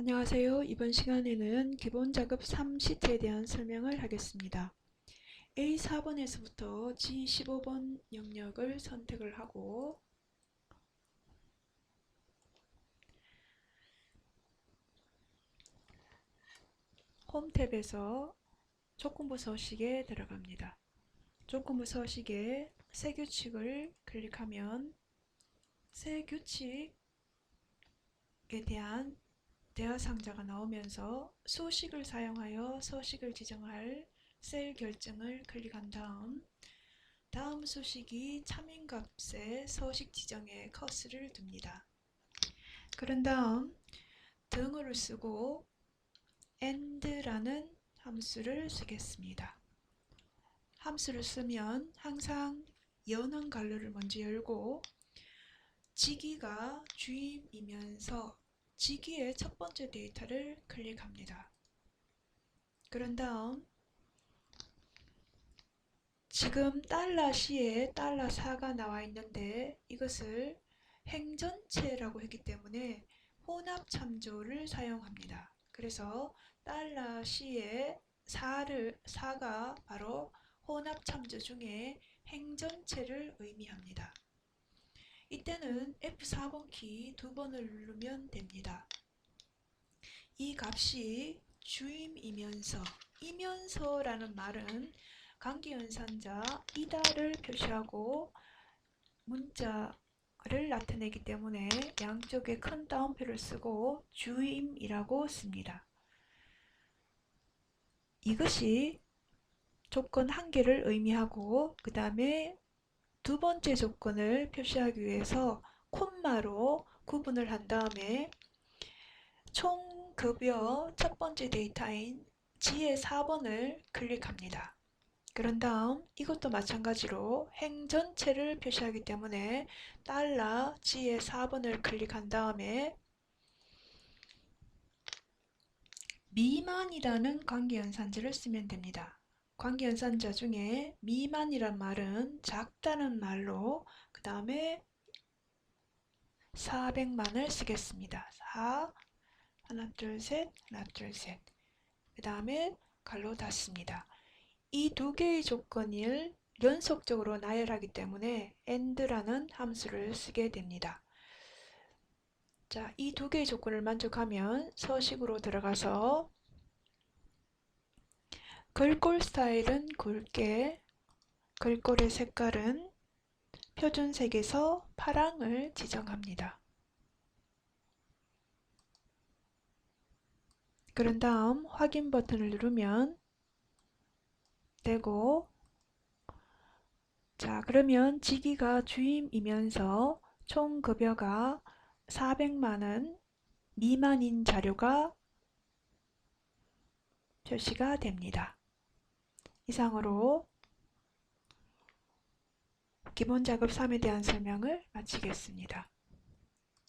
안녕하세요. 이번 시간에는 기본작업 3시트에 대한 설명을 하겠습니다. A4번에서부터 G15번 영역을 선택을 하고 홈 탭에서 조건부 서식에 들어갑니다. 조건부 서식에 새 규칙을 클릭하면 새 규칙에 대한 대화 상자가 나오면서 수식을 사용하여 서식을 지정할 셀 결정을 클릭한 다음 다음 수식이 참인값의 서식 지정에 커스를 둡니다. 그런 다음 등호를 쓰고 and라는 함수를 쓰겠습니다. 함수를 쓰면 항상 연한 갈로를 먼저 열고 지기가 주임이면서 지기의 첫 번째 데이터를 클릭합니다. 그런 다음 지금 달러 C에 달러 4가 나와 있는데 이것을 행전체라고 했기 때문에 혼합 참조를 사용합니다. 그래서 달러 C에 4를 4가 바로 혼합 참조 중에 행전체를 의미합니다. 이때는 F4번 키 두 번을 누르면 됩니다. 이 값이 주임이면서 이면서라는 말은 관계연산자 이다를 표시하고 문자를 나타내기 때문에 양쪽에 큰 따옴표를 쓰고 주임이라고 씁니다. 이것이 조건 한 개를 의미하고 그 다음에 두 번째 조건을 표시하기 위해서 콤마로 구분을 한 다음에 총 급여 첫 번째 데이터인 G의 4번을 클릭합니다. 그런 다음 이것도 마찬가지로 행 전체를 표시하기 때문에 달러 G의 4번을 클릭한 다음에 미만이라는 관계연산자를 쓰면 됩니다. 관계연산자 중에 미만이란 말은 작다는 말로 그 다음에 400만을 쓰겠습니다. 4 하나 둘셋 하나 둘셋그 다음에 갈로 닫습니다. 이 두 개의 조건을 연속적으로 나열하기 때문에 and라는 함수를 쓰게 됩니다. 자, 이 두 개의 조건을 만족하면 서식으로 들어가서 글꼴 스타일은 굵게, 글꼴의 색깔은 표준색에서 파랑을 지정합니다. 그런 다음 확인 버튼을 누르면 되고 자 그러면 지기가 주임이면서 총 급여가 400만원 미만인 자료가 표시가 됩니다. 이상으로 기본 작업 3에 대한 설명을 마치겠습니다.